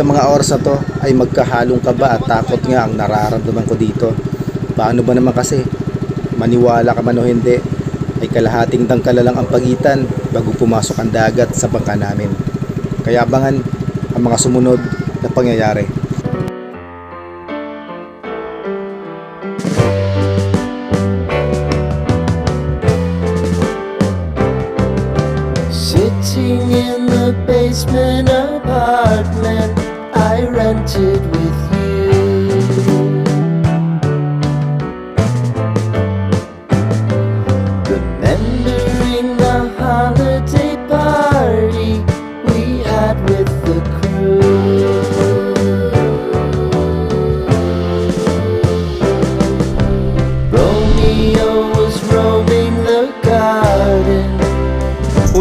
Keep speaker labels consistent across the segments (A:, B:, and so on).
A: Sa mga oras na to ay magkahalong kaba at takot nga ang nararamdaman ko dito. Paano ba naman kasi? Maniwala ka man o hindi, ay kalahating dangkala lang ang pagitan bago pumasok ang dagat sa bangka namin. Kaya abangan ang mga sumunod na pangyayari.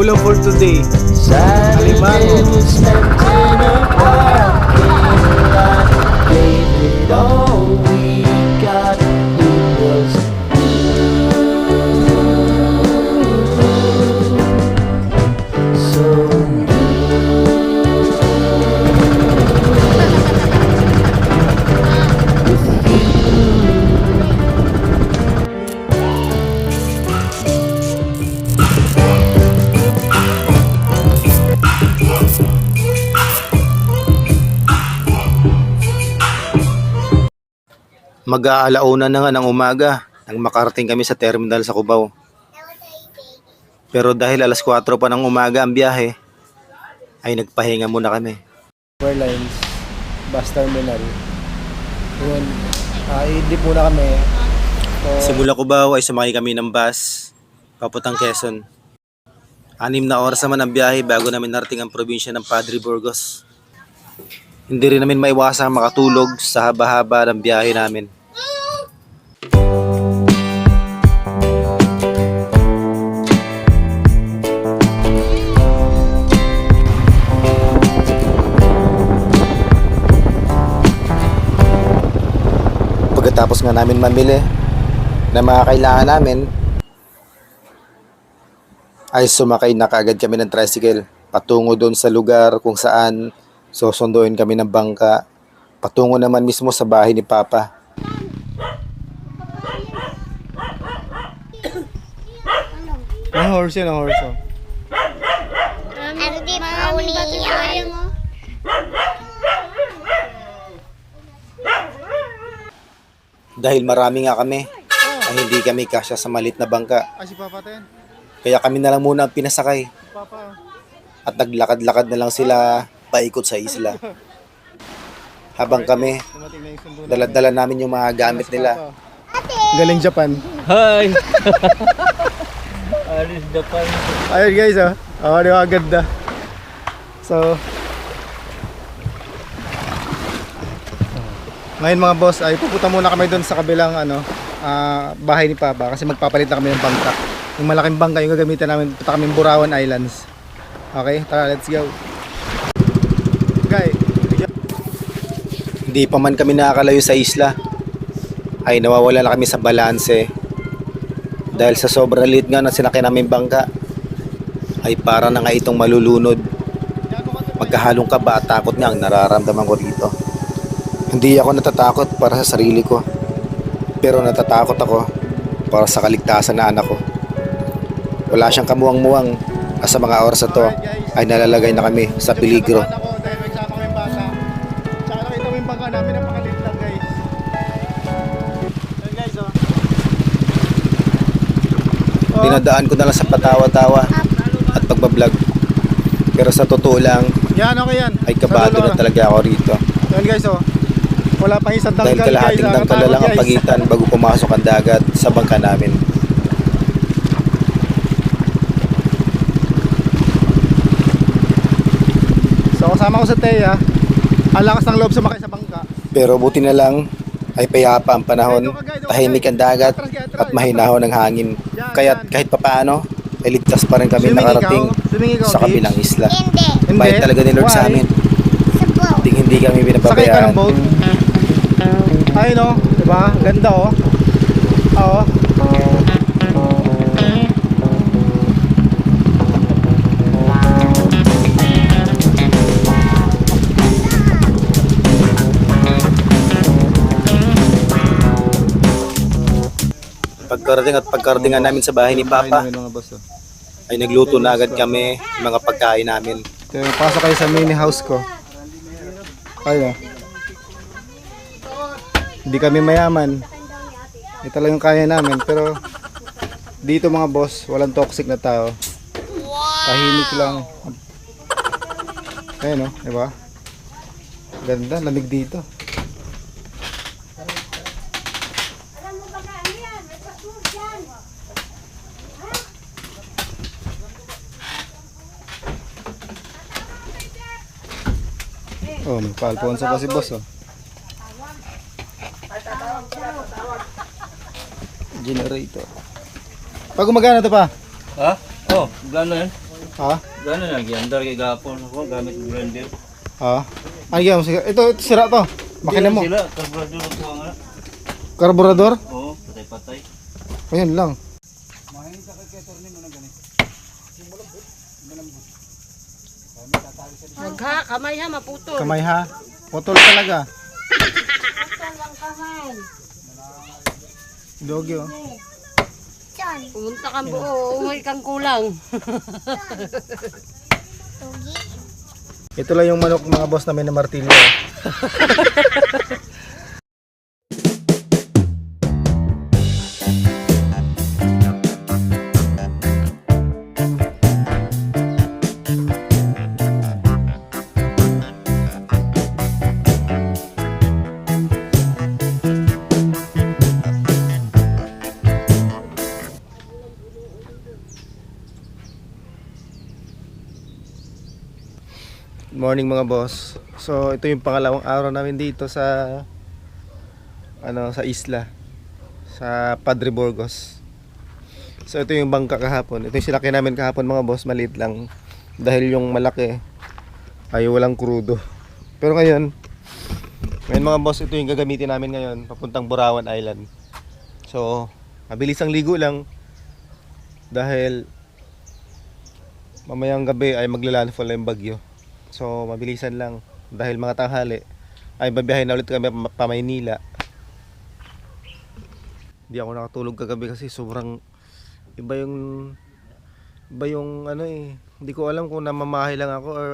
A: Ulam for Mag-aalauna na nga ng umaga nang makarating kami sa terminal sa Cubao. Pero dahil alas 4 pa ng umaga ang biyahe, ay nagpahinga muna kami.
B: Airlines bus terminal. Yun, uh, i-dip muna kami. So,
A: Simula Cubao ay sumakay kami ng bus papuntang Quezon. Anim na oras naman ang biyahe bago namin narating ang probinsya ng Padre Burgos. Hindi rin namin maiwasang makatulog sa haba-haba ng biyahe namin. Pagkatapos nga namin mamili na mga kailangan namin, ay sumakay na kaagad kami ng tricycle patungo doon sa lugar kung saan susunduin kami ng bangka patungo naman mismo sa bahay ni Papa.
B: ang horse yun, ang horse. Oh.
C: Ardi Pauli yan.
A: Dahil marami nga kami, ay hindi kami kasya sa malit na bangka.
B: Ah, si Papa yan.
A: Kaya kami na lang muna ang pinasakay
B: Papa.
A: at naglakad-lakad na lang sila paikot sa isla. Habang kami, daladala namin yung mga gamit nila.
B: Galing Japan.
D: Hi! Alis Japan.
B: Ayun guys, oh. Oh, di ba? Ang Ganda. So, ngayon mga boss, ay pupunta muna kami doon sa kabilang ano, ah, bahay ni Papa kasi magpapalit na kami ng bangka. Yung malaking bangka yung gagamitin namin, punta kami Burawan Islands. Okay, tara, let's go. Guy,
A: Hindi pa man kami nakakalayo sa isla, ay nawawala na kami sa balanse. Dahil sa sobrang liit nga na sinakyan namin bangka, ay para na nga itong malulunod. Magkahalong kaba at takot nga ang nararamdaman ko dito. Hindi ako natatakot para sa sarili ko, pero natatakot ako para sa kaligtasan na anak ko. Wala siyang kamuwang-muwang at sa mga oras na to ay nalalagay na kami sa peligro. Dinadaan ko na lang sa patawa-tawa at pagbablog. Pero sa totoo lang,
B: yan okay yan.
A: ay kabado na talaga ako rito.
B: Yan guys oh. Wala pang isang
A: Dahil
B: tangkal
A: kalahating
B: guys.
A: dangkala lang ang pagitan bago pumasok ang dagat sa bangka namin.
B: So kasama ko sa Teya. Ang lakas ng loob sumakay sa bangka.
A: Pero buti na lang ay payapa ang panahon, tahimik ang dagat at mahinahon ang hangin. Kaya kahit papaano, ay ligtas pa rin kami
B: Swimming
A: nakarating
B: ikaw? Swimming ikaw,
A: sa kabilang isla.
C: Hindi.
B: Hindi.
A: Bayad talaga ni Lord sa
B: Why?
A: amin.
C: Sa
A: Hindi, hindi kami
B: Sakay ka
A: pinapabayaan.
B: ng boat. Ayun no, 'di ba? Ganda oh. Oo.
A: pagkarating at pagkaratingan namin sa bahay ni Papa
B: oh.
A: ay nagluto na agad kami ng mga pagkain namin.
B: Kaya pasok kayo sa mini house ko. Kaya. Hindi kami mayaman. Ito lang yung kaya namin. Pero dito mga boss, walang toxic na tao. Tahimik lang. Ayun o, di ba? Ganda, lamig dito. Oh, may pa-Alfonso pa si boss oh. Generator. Pag gumagana to pa?
D: Ha? Oh, gano yan?
B: Ha?
D: Gano na, giandar kay gapon ako gamit blender.
B: Ha? Ano yan? Sige, Ito, ito sira to. Makina mo.
D: Sila, karburador ko nga.
B: Karburador?
D: Oo, patay-patay.
B: Ayan lang.
E: Magha, kamay ha, maputol.
B: Kamay ha. Putol talaga. Dogi oh.
C: John.
E: Pumunta kang buo, umuwi kang kulang.
C: Tugi.
B: Ito lang yung manok mga boss namin na martilyo. Morning mga boss. So ito yung pangalawang araw namin dito sa ano sa isla sa Padre Burgos. So ito yung bangka kahapon. Ito yung sinakyan namin kahapon mga boss, maliit lang dahil yung malaki ay walang krudo. Pero ngayon, ngayon mga boss, ito yung gagamitin namin ngayon papuntang Burawan Island. So, mabilis ang ligo lang dahil mamayang gabi ay maglalandfall na yung bagyo. So mabilisan lang dahil mga tanghali ay babiyahin na ulit kami pa- Maynila. Hindi ako nakatulog kagabi kasi sobrang iba yung iba yung ano eh. Hindi ko alam kung namamahay lang ako or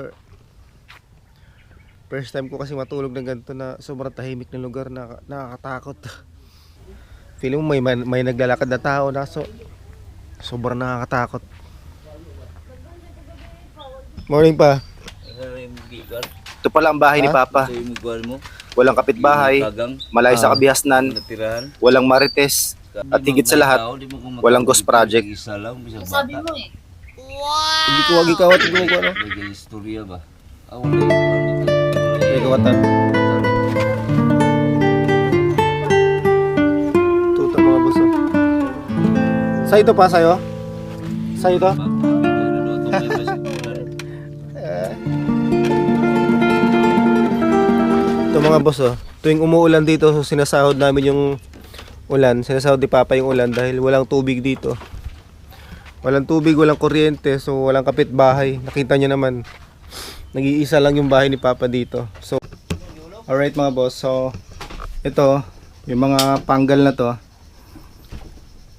B: first time ko kasi matulog ng ganito na sobrang tahimik na lugar na nakakatakot. Feeling mo may may, may naglalakad na tao na so sobrang nakakatakot. Morning pa.
D: Gigar?
A: Ito pala ang bahay ni? Papa.
D: Ito yung miguan mo.
A: Walang kapitbahay, malayo sa
B: Ah.
A: kabihasnan,
D: natirahan.
A: walang marites, at higit sa lahat, walang ghost project.
D: Isa lang, bisa bata.
E: eh.
B: Hindi ko wagi kawat hindi ko ano.
D: Bagay istorya ba? Ah, wala yung ano dito. Wala
B: Hindi
D: yung-
B: kawatan. Tuta mga boss. oh. Sa ito pa sa'yo? Sa ito? Ito mga boss oh. Tuwing umuulan dito, so sinasahod namin yung ulan. Sinasahod ni Papa yung ulan dahil walang tubig dito. Walang tubig, walang kuryente, so walang kapitbahay. Nakita niyo naman. Nag-iisa lang yung bahay ni Papa dito. So, alright mga boss. So, ito, yung mga panggal na to,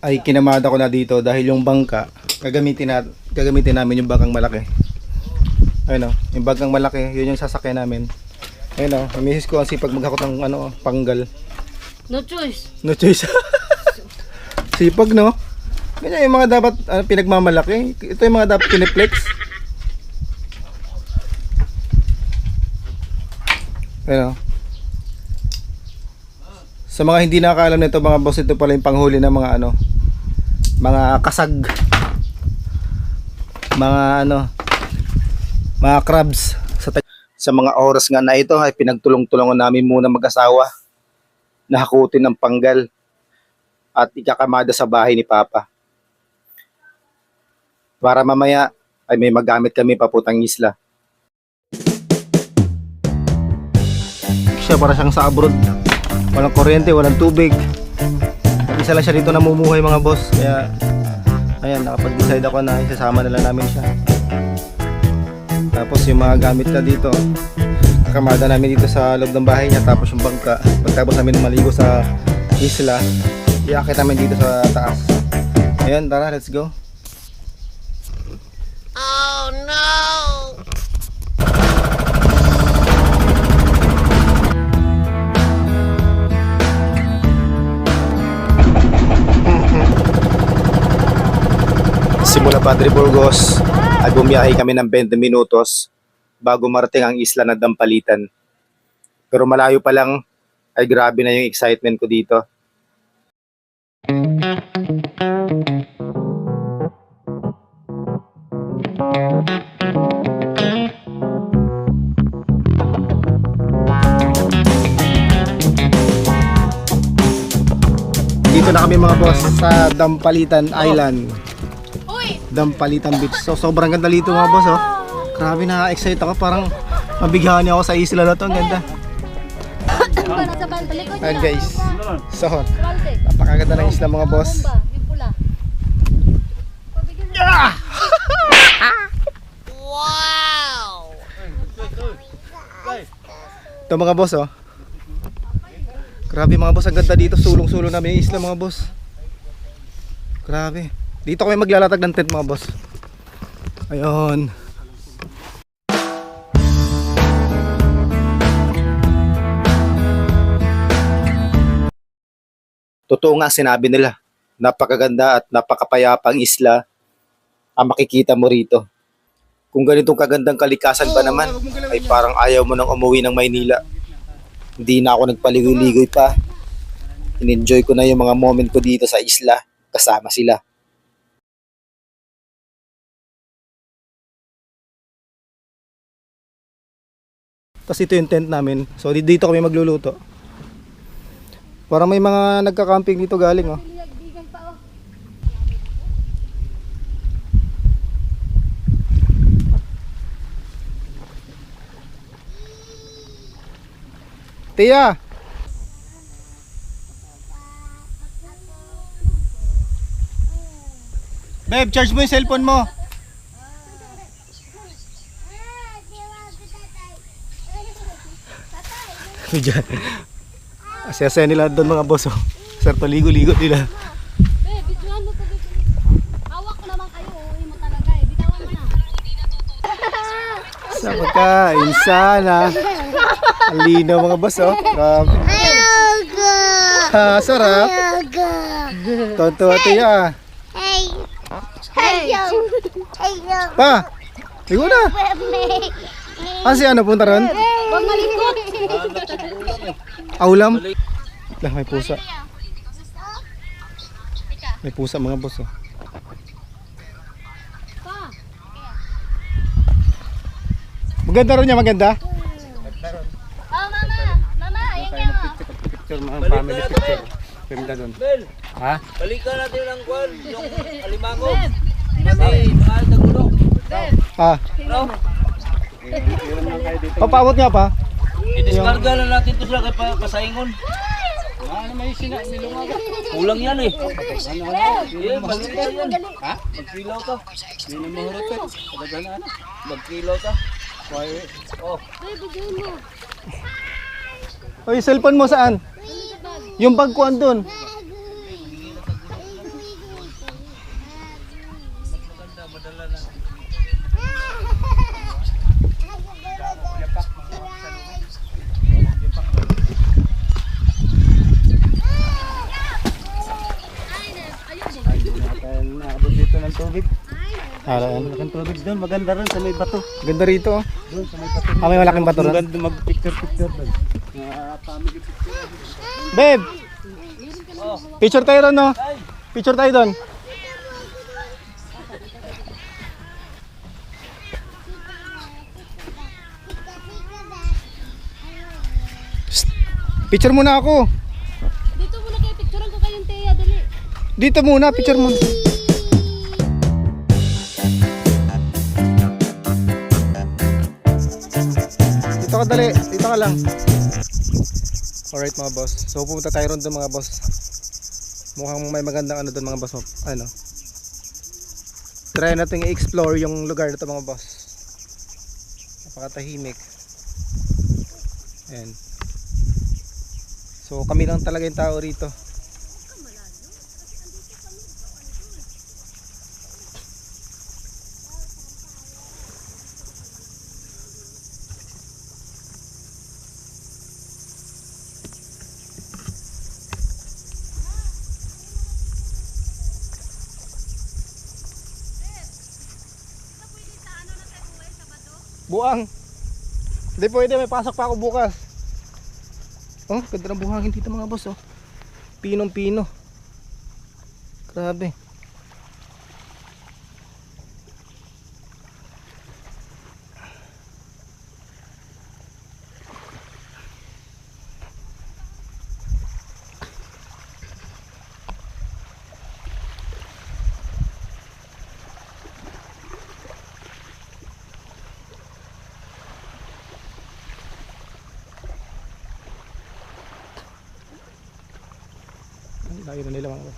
B: ay kinamada ko na dito dahil yung bangka, gagamitin, na, gagamitin namin yung bangkang malaki. Ayun o, yung bangkang malaki, yun yung sasakyan namin. Ayun o, yung misis ko ang sipag maghakot ng ano, panggal.
E: No choice.
B: No choice. sipag no? Ganyan yung mga dapat ano, pinagmamalaki. Ito yung mga dapat piniplex. Ayun o. Sa mga hindi nakakaalam nito mga boss, ito pala yung panghuli ng mga ano, mga kasag. Mga ano, mga crabs sa
A: mga oras nga na ito ay pinagtulong-tulungan namin muna mag-asawa na hakutin ng panggal at ikakamada sa bahay ni Papa. Para mamaya ay may magamit kami paputang isla.
B: siya para siyang sa abroad. Walang kuryente, walang tubig. Isa lang siya dito namumuhay mga boss. Kaya ayan, nakapag-decide ako na isasama na lang namin siya. Tapos yung mga gamit na dito, kakamada namin dito sa loob ng bahay niya. Tapos yung bangka, pagtapos namin maligo sa isla, Iakit namin dito sa taas. Ayan, tara, let's go. Simula Padre Burgos ay bumiyahe kami ng 20 minutos bago marating ang isla na Dampalitan. Pero malayo pa lang ay grabe na yung excitement ko dito. Dito na kami mga boss sa Dampalitan Island. Dampalitan Beach. So sobrang ganda dito mga boss oh. Grabe na excite ako parang mabigyan ako sa isla na to. Ang ganda. Ayan guys. So napakaganda ng isla mga boss. Ito mga boss oh. Grabe mga boss, ang ganda dito. Sulong-sulong na may isla mga boss. Grabe. Dito kami maglalatag ng tent mga boss. Ayun. Totoo nga sinabi nila. Napakaganda at napakapayapang isla ang makikita mo rito. Kung ganitong kagandang kalikasan ba naman, ay parang ayaw mo nang umuwi ng Maynila. Hindi na ako nagpaligoy-ligoy pa. In-enjoy ko na yung mga moment ko dito sa isla kasama sila. Tapos ito yung tent namin. So di- dito kami magluluto. Para may mga nagka-camping dito galing oh. Tia! Babe, charge mo yung cellphone mo. Diyan. Asya-asya nila doon mga boss. Oh. Sir, paligo-ligo nila.
E: To.
B: Sa pagkain sana. Ang linaw mga boss oh. Grabe. Ha, sarap. Tonto ate ya.
C: Hey! Hey! Hey!
B: Pa! Ligo na. Ah, si ano punta ron?
E: Huwag malikot.
B: Aulam? Lah, may pusa. May pusa mga boss oh.
E: Pa.
B: Maganda rin niya, maganda.
C: Oh, mama! Mama, ayun niya.
B: Picture mga family picture. Ganda doon. Ha?
D: balikan natin ng kwan, yung alimango. Kasi, mahal na gulo.
B: Ha?
D: No?
B: Papawot nga pa.
D: I-discarga na natin to sila kay pa, pasaingon. Kulang yan eh. Yeah, balikan yan. Ha? Magkilaw ka. Magkilaw ka. Oh,
E: Eh, bidyohan mo.
B: O, yung cellphone mo saan? Yung bag ko andun. Naabot dito ng tubig. Ah,
F: Malaking tubig doon, maganda rin sa may bato.
B: Ganda rito. oh.
F: Doon sa may bato.
B: Ah, may malaking bato ron.
F: Maganda mag-picture-picture doon. Ah, family picture.
B: Babe! Picture tayo ron, no? Picture tayo doon. Psst. Picture muna ako.
E: Dito muna kayo. Picturean ko kayong Teya. Dali.
B: Dito muna, picture muna. Dito ka dali, dito ka lang. Alright mga boss. So pupunta tayo ron doon mga boss. Mukhang may magandang ano doon mga boss. Ano? Try natin i-explore yung lugar na to mga boss. Napakatahimik. Ayan. So kami lang talaga yung tao rito. Buang. Hindi pwede, may pasok pa ako bukas. Oh, ganda ng buhangin dito mga boss oh. Pinong pino. Grabe. Na nila mga.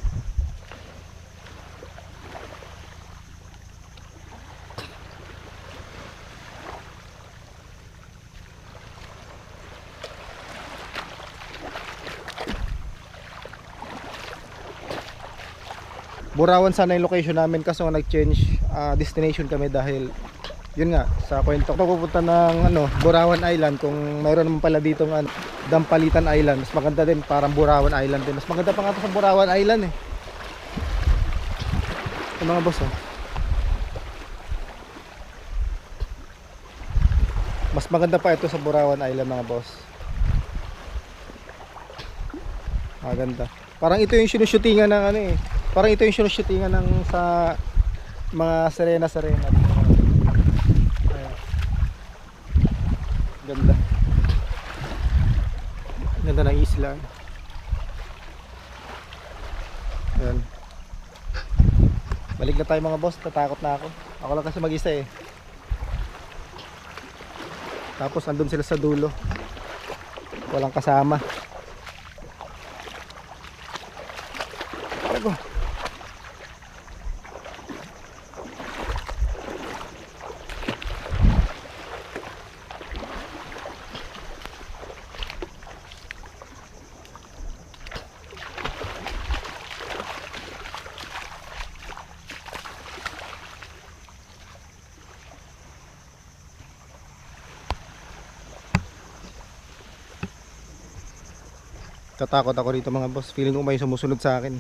B: Burawan sana yung location namin kaso nag-change ah, destination kami dahil yun nga sa kwento ko pupunta ng ano Burawan Island kung mayroon naman pala dito ng ano, Dampalitan Island. Mas maganda din parang Burawan Island din. Mas maganda pa nga to sa Burawan Island eh. Yung mga boss oh. mas maganda pa ito sa Burawan Island mga boss. Maganda. Parang ito yung sinushootingan ng ano eh. Parang ito yung sinushootingan ng sa mga Serena Serena Ayan. ganda ganda ng isla. Ayan. balik na tayo mga boss. Tatakot na ako. Ako lang kasi mag isa eh. Tapos andun sila sa dulo. Walang kasama Tatakot ako rito mga boss. Feeling ko may sumusunod sa akin.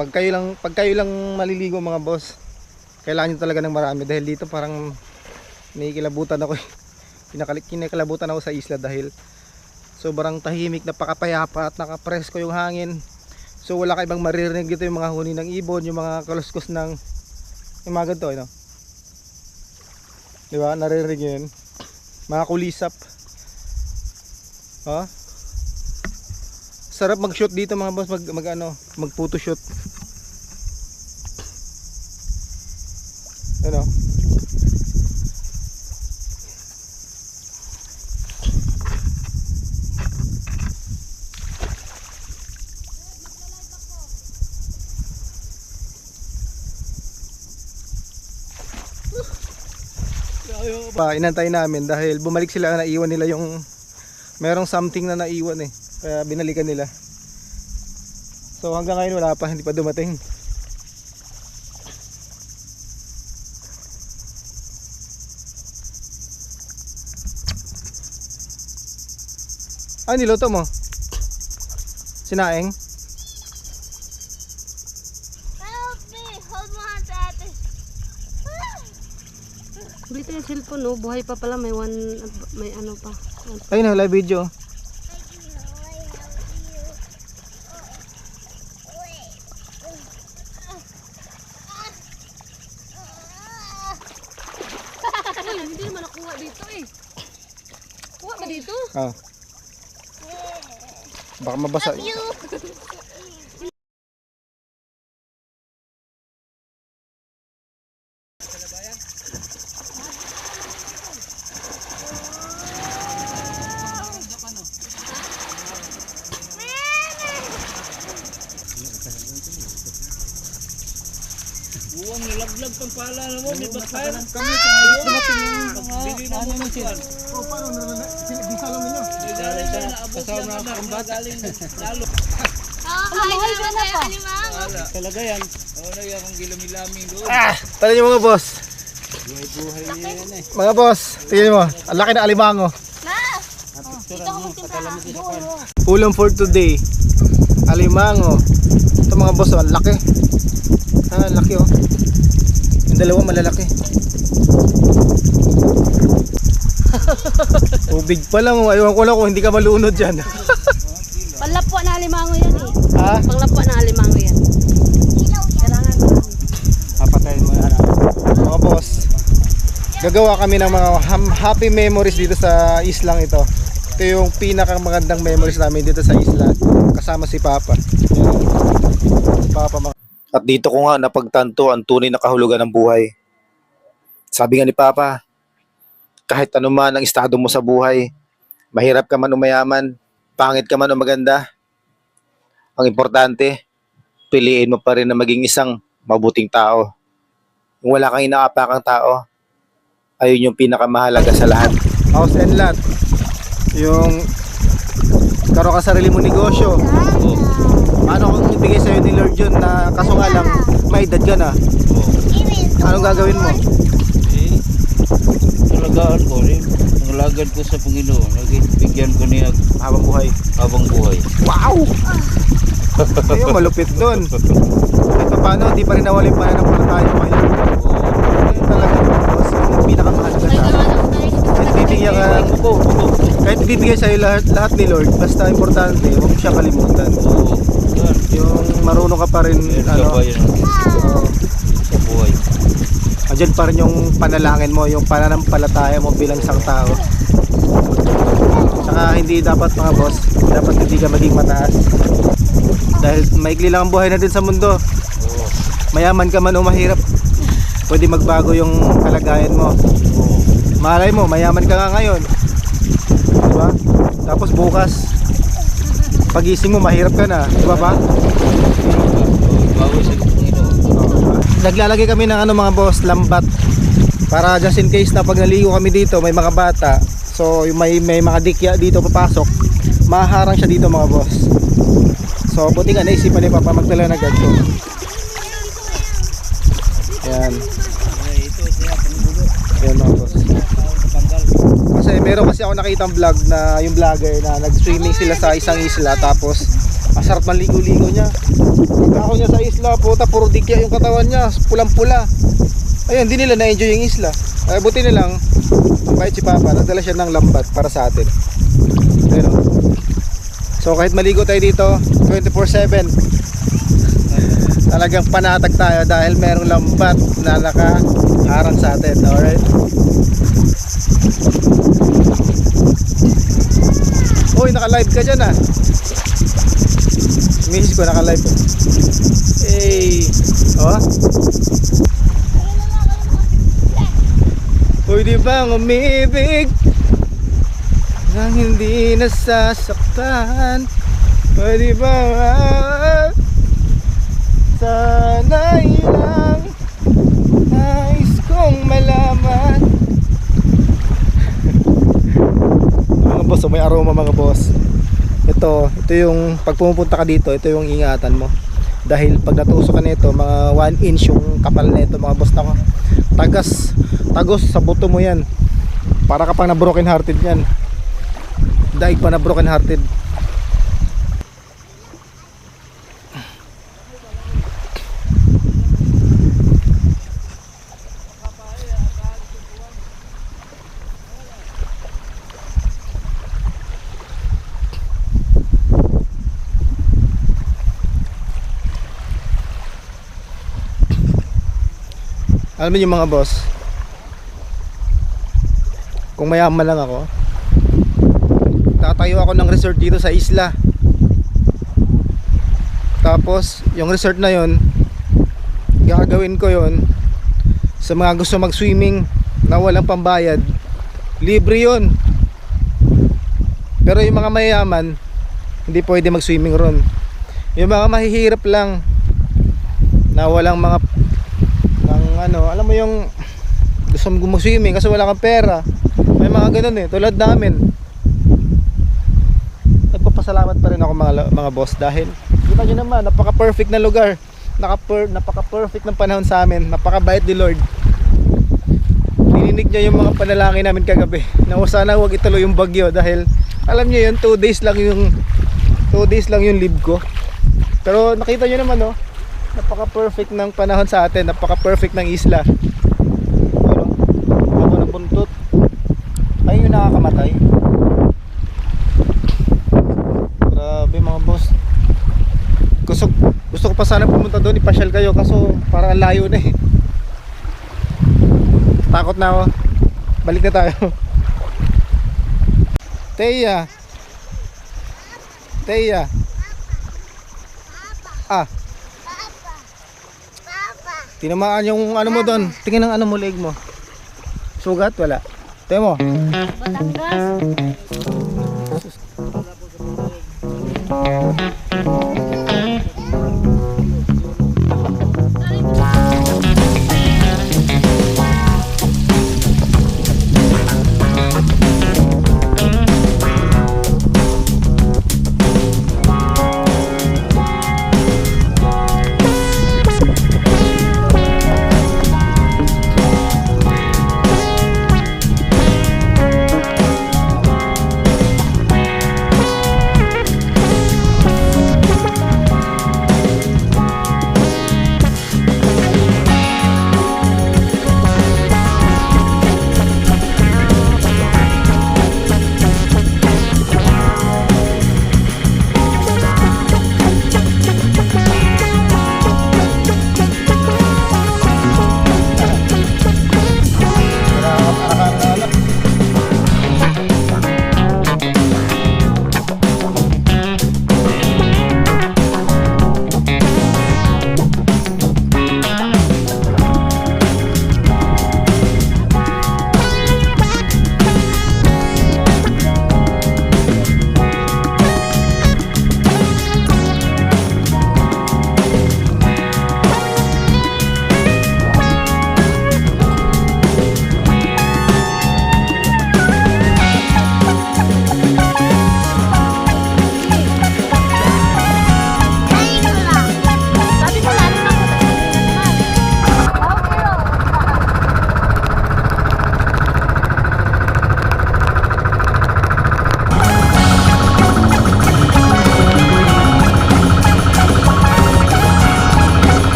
B: Pag kayo lang, pag kayo lang maliligo mga boss, kailangan nyo talaga ng marami dahil dito parang nakikilabutan ako. eh. Kinakalik kinakalabutan ako sa isla dahil sobrang tahimik, napakapayapa at nakapresko yung hangin. So wala ka ibang maririnig dito yung mga huni ng ibon, yung mga kaluskos ng yung mga ganito, ano? Di ba? Naririnig yun mga kulisap. Ha? Sarap mag shoot dito mga boss. Mag, mag ano mag photo shoot ano pa inantay namin dahil bumalik sila naiwan nila yung merong something na naiwan eh. Kaya binalikan nila. So hanggang ngayon wala pa hindi pa dumating. Ay niluto mo? Sinaing
C: No? Buhay pa pala. May one, may ano pa.
B: ay na live video
C: Ay, hindi naman nakuha dito eh. Kuha ba dito?
B: ah baka mabasa
D: Buwang ano mo siya.
B: oh paano naman di salong ninyo
D: Galing siya naabot siya na. Galing lalo.
E: Ah, kain na naman tayo alimango.
D: Talaga yan. Oo na yan kung gilami-lami doon.
B: ah tala nyo mga boss
D: Buhay yan eh.
B: mga boss tingnan mo ang laki ng alimango
E: Ma!
B: Ulam for today. Alimango. Ito mga boss, ang laki. Ah, ang laki oh. Yung dalawa malalaki. Tubig pa lang. oh. Ayaw ko lang kung hindi ka malunod dyan.
E: Panlapwa na alimango yan eh.
B: ha?
E: Panglapwa na alimango yan. Kailangan
B: Papatayin mo yan. Mga boss, gagawa kami ng mga happy memories dito sa islang ito. Ito yung pinakamagandang memories namin dito sa isla. Kasama si Papa. Si Papa mga
A: At dito ko nga napagtanto ang tunay na kahulugan ng buhay. Sabi nga ni Papa, kahit ano man ang estado mo sa buhay, mahirap ka man o mayaman, pangit ka man o maganda, ang importante, piliin mo pa rin na maging isang mabuting tao. Kung wala kang inaapakang tao, ayun yung pinakamahalaga sa lahat.
B: house and lot. Yung karoon ka sarili mo negosyo. Paano kung ibigay sa'yo ni Lord yun na kaso nga lang, may edad ka na. Anong gagawin mo?
D: Talagaan ko rin. Ang lagad ko sa Panginoon, nagbigyan ko niya
B: Habang buhay.
D: habang buhay.
B: Wow! Ayun, malupit doon. Kahit pa paano, di pa rin nawala yung pananampalataya mo ngayon. Ayun talaga, boss, yung pinakamahalaga sa akin. Kahit bibigyan ka, kahit bibigyan sa'yo lahat, lahat ni Lord, basta importante, huwag mo siya kalimutan. Yung marunong ka pa rin, ano,
D: yun sa buhay?
B: Andyan pa rin yung panalangin mo, yung pananampalataya mo bilang isang tao. Tsaka hindi dapat mga boss, dapat hindi ka maging mataas. Dahil maikli lang ang buhay natin sa mundo. Mayaman ka man o mahirap, pwede magbago yung kalagayan mo. Malay mo, mayaman ka nga ngayon. Diba? Tapos bukas, pagising mo, mahirap ka na. Diba ba?
D: Panginoon.
B: Naglalagay kami ng ano mga boss, lambat. Para just in case na pag naligo kami dito, may mga bata. So may, may mga dikya dito papasok, maharang siya dito mga boss. So buti nga naisipan ni Papa magdala na ganito. Yan. Yan mga boss. Kasi meron kasi ako nakitang vlog na yung vlogger na nag-swimming sila sa isang isla tapos asarap man ligo-ligo niya. Pagka ako niya sa isla, puta, puro dikya yung katawan niya, pulang-pula. Ayun, hindi nila na-enjoy yung isla. Ay, buti na lang, mabait si Papa, nagdala siya ng lambat para sa atin. Ayun o. So kahit maligo tayo dito, 24-7, talagang panatag tayo dahil merong lambat na nakaharang sa atin. Alright? Uy, naka-live ka dyan ah. Miss ko naka-live. Hey. Oh. Pwede bang umibig nang hindi nasasaktan? Pwede ba Sana'y lang Nais kong malaman Mga boss, oh, may aroma mga boss ito, ito yung pag pumupunta ka dito, ito yung ingatan mo. Dahil pag natusok ka nito, mga 1 inch yung kapal nito mga boss na ko. Tagas, tagos sa buto mo yan. Para ka pang na broken hearted yan. Daig pa na broken hearted. Alam yung mga boss, kung mayaman lang ako, tatayo ako ng resort dito sa isla. Tapos, yung resort na yon gagawin ko yon sa mga gusto mag-swimming na walang pambayad. Libre yon Pero yung mga mayayaman, hindi pwede mag-swimming ron. Yung mga mahihirap lang, na walang mga ano, alam mo yung gusto mo swimming kasi wala kang pera. May mga ganun eh, tulad namin. Nagpapasalamat pa rin ako mga mga boss dahil kita nyo naman, napaka-perfect na lugar. Naka napaka-perfect ng panahon sa amin. Napakabait ni Lord. Nininig niya yung mga panalangin namin kagabi. Na "O, sana huwag ituloy yung bagyo dahil alam niyo yun, 2 days lang yung 2 days lang yung leave ko. Pero nakita nyo naman oh, Napaka-perfect ng panahon sa atin. Napaka-perfect ng isla. Ano? Ako ng buntot. Ayun yung nakakamatay. Grabe mga boss. Gusto, gusto ko pa sana pumunta doon, ipasyal kayo kaso ang layo na eh. Takot na ako. Balik na tayo. Teya. Teya. Tinamaan yung ano mo doon. Tingin ang ano mo leg mo. Sugat wala. Tayo mo.
E: Batangas.